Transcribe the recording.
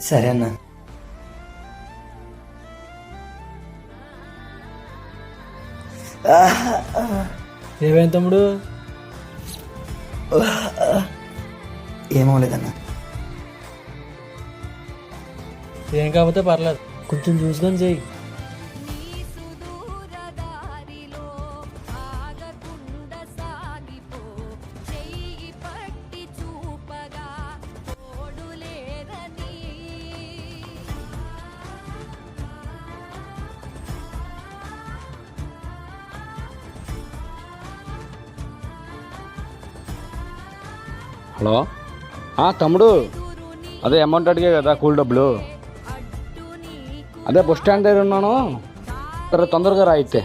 సరే అన్న. ఏమైంది తమ్ముడు? ఏమవలేదన్న ఏం కాకపోతే పర్లేదు. కొంచెం చూసుకొని చెయ్యి. హలో? తమ్ముడు. అదే అమౌంట్ అడిగే కదా కూల్ డబ్బులు. అదే బస్ స్టాండ్ దగ్గర ఉన్నాను. సరే తొందరగా రా అయితే.